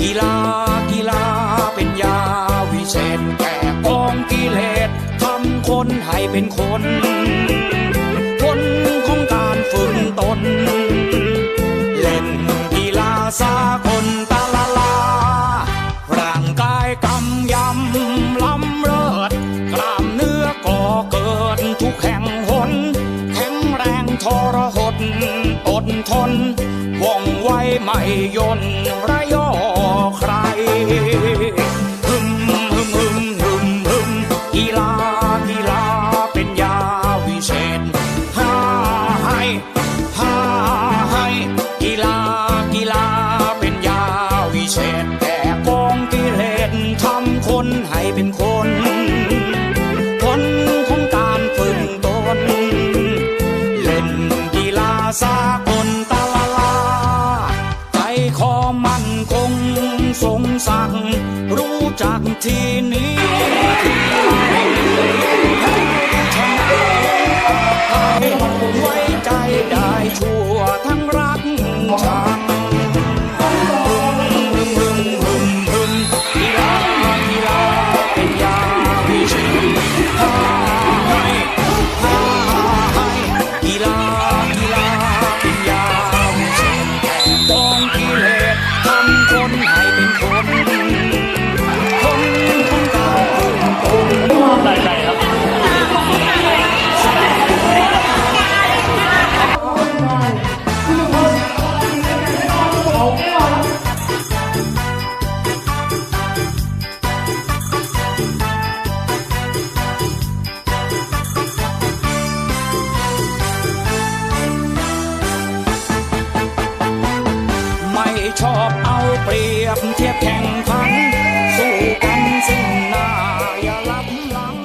กีฬากีฬาเป็นยาวิเศษแก่กองกิเลสทำคนให้เป็นคนคนของการฝึกตน เล่นกีฬาสาคนตาละลา ร่างกายกำยำลำเลิศกล้ามเนื้อก่อเกิดทุกแห่งหนแข็งแรงทรหดอดทนว่อง ไม่ยนระยอใคร สงสังรู้จักที่นี้ไเปรียบเทียบแข่งขันสู้กันซึ่งหน้าอย่าลับหลัง